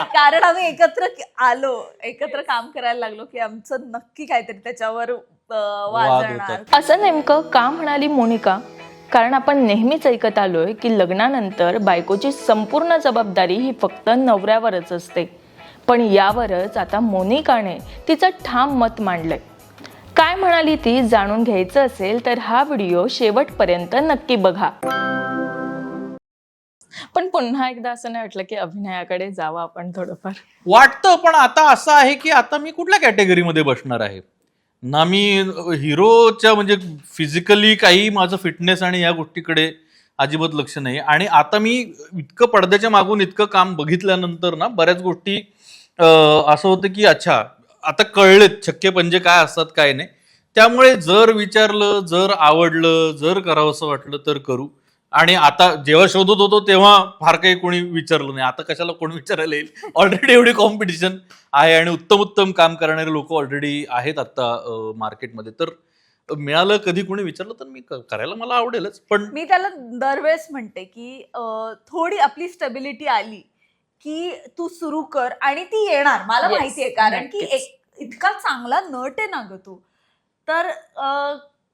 कारण आम्ही एकत्र के- आलो एकत्र काम करायला लागलो की आमचं नक्की काहीतरी त्याच्यावर वाजणार. असं नेमकं का म्हणाली मोनिका? कारण आपण नेहमीच ऐकत आलोय की लग्नानंतर बायकोची संपूर्ण जबाबदारी ही फक्त नवऱ्यावरच असते. पण यावरच आता मोनिकाने तिचं ठाम मत मांडलंय. काय म्हणाली ती जाणून घ्यायचं असेल तर हा व्हिडिओ शेवटपर्यंत नक्की बघा. पण पुन्हा एकदा असं नाही वाटलं की अभिनयाकडे जावं आपण थोडंफार. वाटतं पण आता असं आहे की आता मी कुठल्या कॅटेगरीमध्ये बसणार आहे? ना मी हिरोच्या म्हणजे फिजिकली काही माझं फिटनेस आणि या गोष्टीकडे अजिबात लक्ष नाही. आणि आता मी इतकं पडद्याच्या मागून इतकं काम बघितल्यानंतर ना बऱ्याच गोष्टी असं होतं की अच्छा आता कळलेत छक्के पंजे काय असतात काय नाही. त्यामुळे जर विचारलं जर आवडलं जर करावंसं वाटलं तर करू. आणि आता जेव्हा शोधत होतो तेव्हा फार काही कोणी विचारलं नाही. आता कशाला कोणी विचारायला येईल? ऑलरेडी एवढी कॉम्पिटिशन आहे आणि उत्तम उत्तम काम करणारे लोक ऑलरेडी आहेत आता मार्केटमध्ये तर मिळालं कधी कोणी विचारलं? तर मी करायला मला आवडेलच. पण मी त्याला दरवेळेस म्हणते की थोडी आपली स्टेबिलिटी आली की तू सुरू कर आणि ती येणार. मला Yes, माहितीये कारण की. एक इतका चांगला नट आहे ना ग तू. तर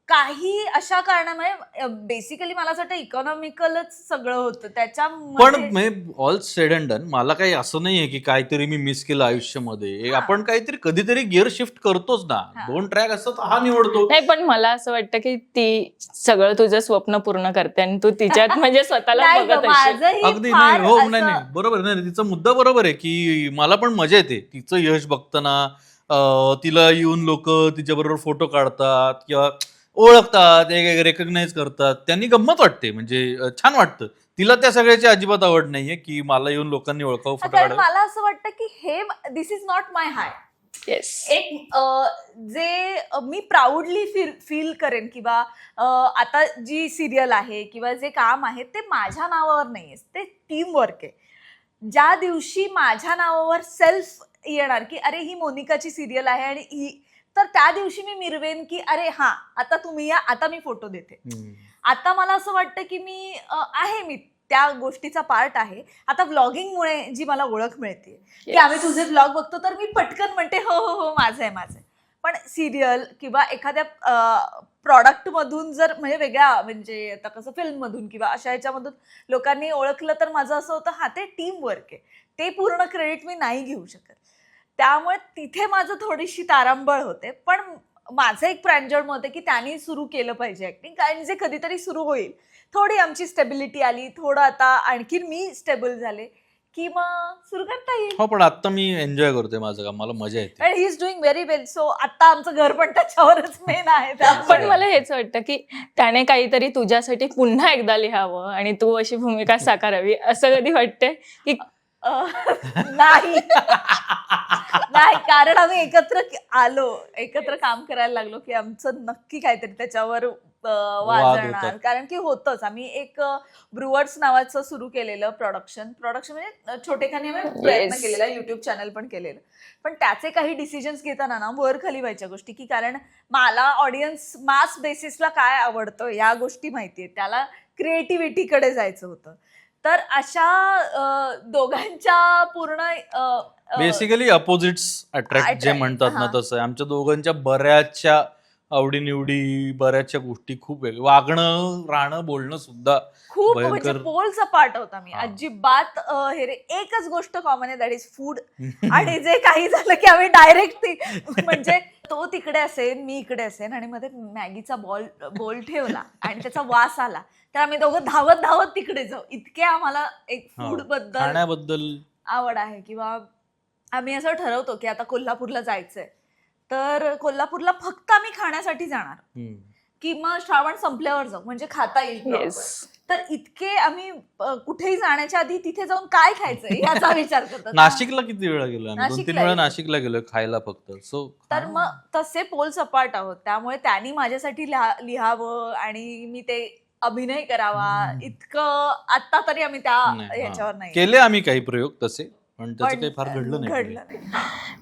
काही अशा कारणामुळे बेसिकली मला असं वाटतं इकॉनॉमिकलच सगळं होतं पण त्याच्यामध्ये ऑल सेड अँड डन मला काही असं नाहीये की काहीतरी मी मिस केलं आयुष्यामध्ये. आपण काहीतरी कधीतरी गिअर शिफ्ट करतोच ना. दोन ट्रॅक असतात हा निवडतो नाही पण मला असं वाटतं की ती सगळं तुझं स्वप्न पूर्ण करते आणि तू तिच्यात म्हणजे स्वतःला अगदी नाही हो नाही नाही बरोबर. नाही तिचा मुद्दा बरोबर आहे की मला पण मजा येते तिचं यश बघताना तिला येऊन लोक तिच्याबरोबर फोटो काढतात किंवा ओळखतात रेकग्नाइज करतात. त्यांनी गंमत वाटते म्हणजे अं, छान वाटतं. तिला त्या सगळ्याची अजिबात आवड नाहीये की मला येऊन लोकांनी ओळखावं फोटो कारण काढावं. मला असं वाटतं की हे this is not my hi Yes. एक अ, जे अ, मी प्राऊडली फील फील करेन किंवा अ, आता जी सिरियल आहे किंवा जे काम आहे ते माझ्या नावावर नाही आहे. ते टीम वर्क आहे. ज्या दिवशी माझ्या नावावर सेल्फ येणार की अरे ही मोनिकाची सिरियल आहे आणि ही तर त्या दिवशी मी मिरवेन की अरे हा आता तुम्ही या आता मी फोटो देते. आता मला असं वाटतं की मी आहे मी त्या गोष्टीचा पार्ट आहे. आता व्लॉगिंगमुळे जी मला ओळख मिळते. की. आम्ही तुझे ब्लॉग बघतो तर मी पटकन म्हणते हो हो हो माझं आहे माझं पण सिरियल किंवा एखाद्या प्रॉडक्ट मधून जर म्हणजे वेगळ्या म्हणजे आता कसं फिल्म मधून किंवा अशा ह्याच्यामधून लोकांनी ओळखलं तर माझं असं होतं हा ते टीम वर्क आहे. ते पूर्ण क्रेडिट मी नाही घेऊ शकत. त्यामुळे तिथे माझं थोडीशी तारांबळ होते. पण माझं एक प्रांजळ मत आहे की त्यांनी सुरू केलं पाहिजे ऍक्टिंग कारण जे कधीतरी सुरू होईल. थोडी आमची स्टेबिलिटी आली. थोडं आता आणखीन मी स्टेबल झाले. की मग सुरू करता येईल. हो पण आता मी एन्जॉय करतोय माझं काम. मला मजा येते. And he is doing very well so आता आमचं घर पण त्याच्यावरच मेन आहे. पण मला हेच वाटतं की त्याने काहीतरी तुझ्यासाठी पुन्हा एकदा लिहावं आणि तू अशी भूमिका साकारावी असं कधी वाटते की अं, नाही. नाही कारण आम्ही एकत्र के- आलो. एकत्र काम करायला लागलो की आमचं नक्की काहीतरी त्याच्यावर अं, वाजणार होतात. कारण की होतच. आम्ही एक ब्रुवर्स नावाचं सुरू केलेलं प्रोडक्शन प्रोडक्शन म्हणजे अं, छोटेखानी आम्ही प्रयत्न Yes. केलेला युट्यूब चॅनल पण केलेलं. पण त्याचे काही डिसिजन्स घेताना ना वर खाली व्हायच्या गोष्टी की कारण मला ऑडियन्स मास बेसिसला काय आवडतं या गोष्टी माहितीये. त्याला क्रिएटिव्हिटीकडे जायचं होतं. तर अशा दोघांच्या पूर्ण बेसिकली अपोजिट्स अट्रॅक्ट जे म्हणतात ना. तसं. आमच्या दोघांच्या बऱ्याचशा आवडीनिवडी बऱ्याचशा गोष्टी खूप वेगळ्या वागणं राहणं बोलणं सुद्धा खूप म्हणजे पोलचा पार्ट होता मी. अजिबात हे रे एकच गोष्ट कॉमन आहे दॅट इज फूड आणि जे काही झालं की आम्ही डायरेक्ट म्हणजे तो तिकडे असेल मी इकडे असेल आणि मध्ये मॅगीचा बॉल बॉल ठेवला आणि त्याचा वास आला. तर आम्ही दोघं धावत धावत तिकडे जाऊ. इतके आम्हाला एक. फूडबद्दल आवड आहे. किंवा आम्ही असं ठरवतो की आता कोल्हापूरला जायचंय. तर कोल्हापूरला फक्त आम्ही खाण्यासाठी जाणार. की मग श्रावण संपल्यावर जाऊ म्हणजे खाता येईल proper. येस तर इतके आम्ही अ, कुठेही जाण्याच्या आधी तिथे जाऊन काय खायचं याचा विचार करतो नाशिकला किती वेळा गेलो आम्ही? दोन तीन नाशिकला वेळा गेलो. नाशिकला गेलो खायला फक्त. सो तर मग तसे पोल सपाट आहोत. त्यामुळे त्यांनी माझ्यासाठी लिहा- लिहावं आणि मी ते अभिनय करावा. इतकं आता तरी आम्ही त्या नाही, ह्याच्यावर नाही. केले आम्ही काही प्रयोग तसे पण त्याचं पण काही फार घडलं नाही घडलं नाही.